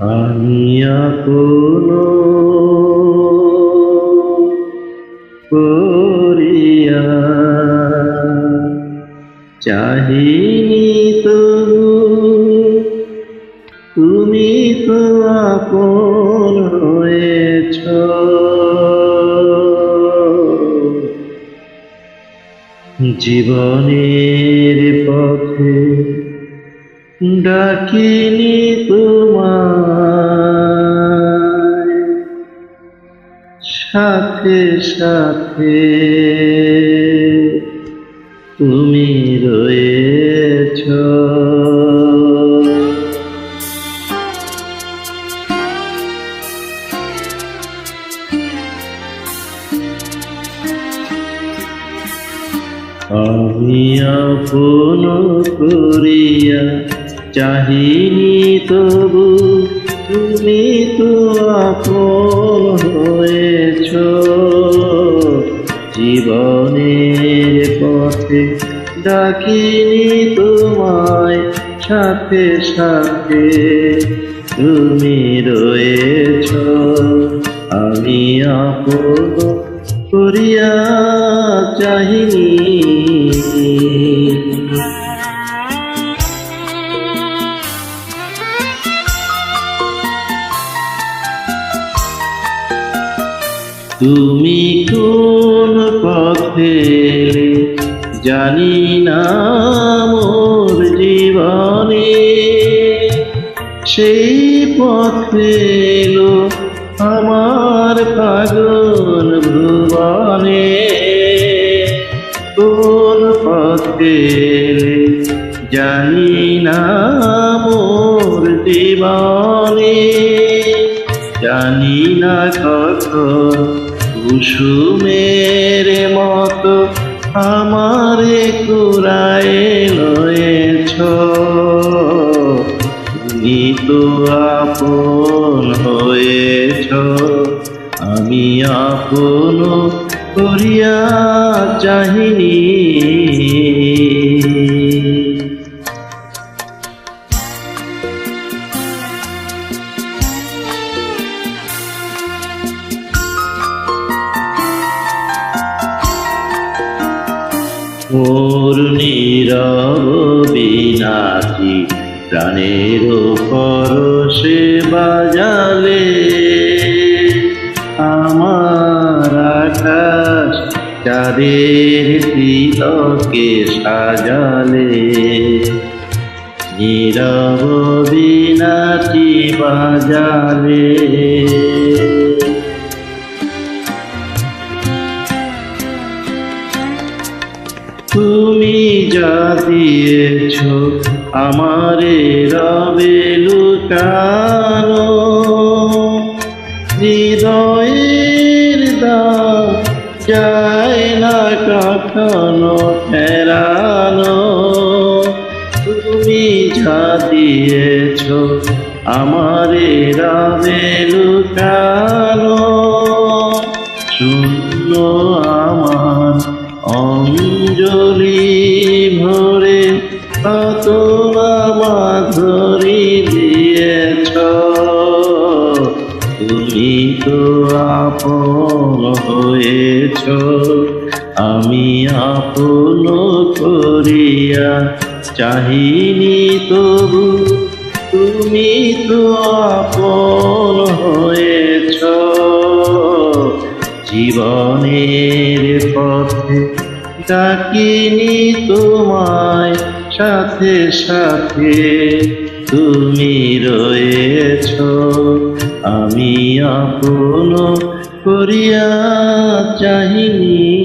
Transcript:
আমি আপনো করিয়া চাহিনি তবু। তুমি তো আপন হয়েছ। জীবনের পথে ডাকিনি তোমায়। সাথে সাথে। তুমি রয়েছ। আমি আপন করিয়া চাহিনি তবু তুমি তো আপন হয়েছ ডাকিনি তোমায় সাথে সাথে। তুমি রয়েছ আমি আপন করিয়া চাহিনি। তুমি কোন পথে জানি না মোর জীবনে সেই পথে এলো আমার পাগল ভুবনে। কোন পথে জানি না মোর জীবনে। জানি না কখন কুসুমের মতো আমারে কুড়ায় লয়েছ। তুমি তো আপন হয়েছ। আমি আপন করিয়া চাহিনি। মোর নীরব বিনাশী প্রাণের পরশে বাজালে আমার আকাশ চাঁদের তিলকে সাজালে। নীরব বিনাশী বাজালে। তুমি যা দিয়েছ আমারে রবে লুকানো। হৃদয়ের যায় না কখনো ফেরানো। তুমি যা দিয়েছ আমারে রবে লুকানো। শূন্য মাধুরী দিয়েছ। তুমি তো আপন হয়েছ, আমি আপন করিয়া চাহিনি তবু। তুমি তো আপন হয়েছ। জীবনের পথে ডাকিনি তোমায় সাথে সাথে তুমি রয়েছ। আমি আপন করিয়া চাহিনি।